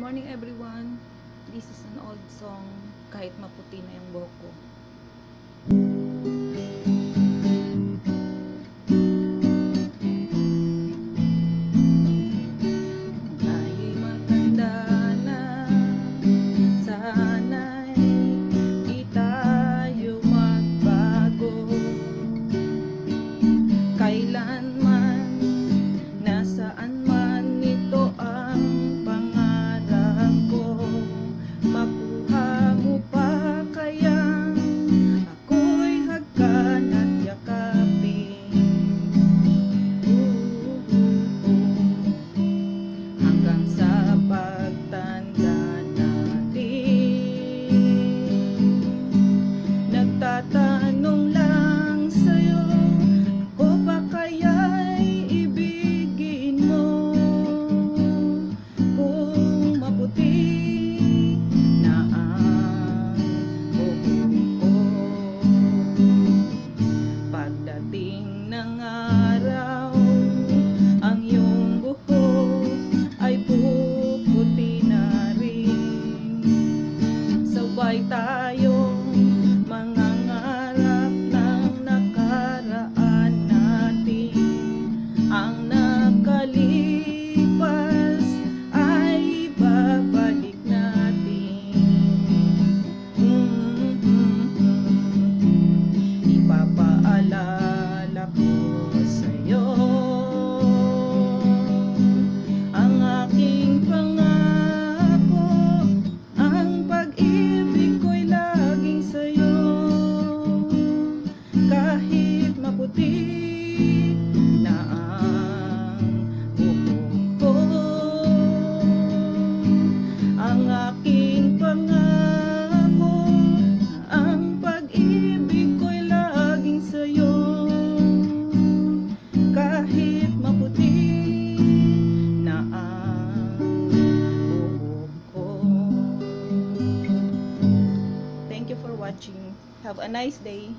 Morning everyone. This is an old song kahit maputi na yung buhok ko. watching. Have a nice day.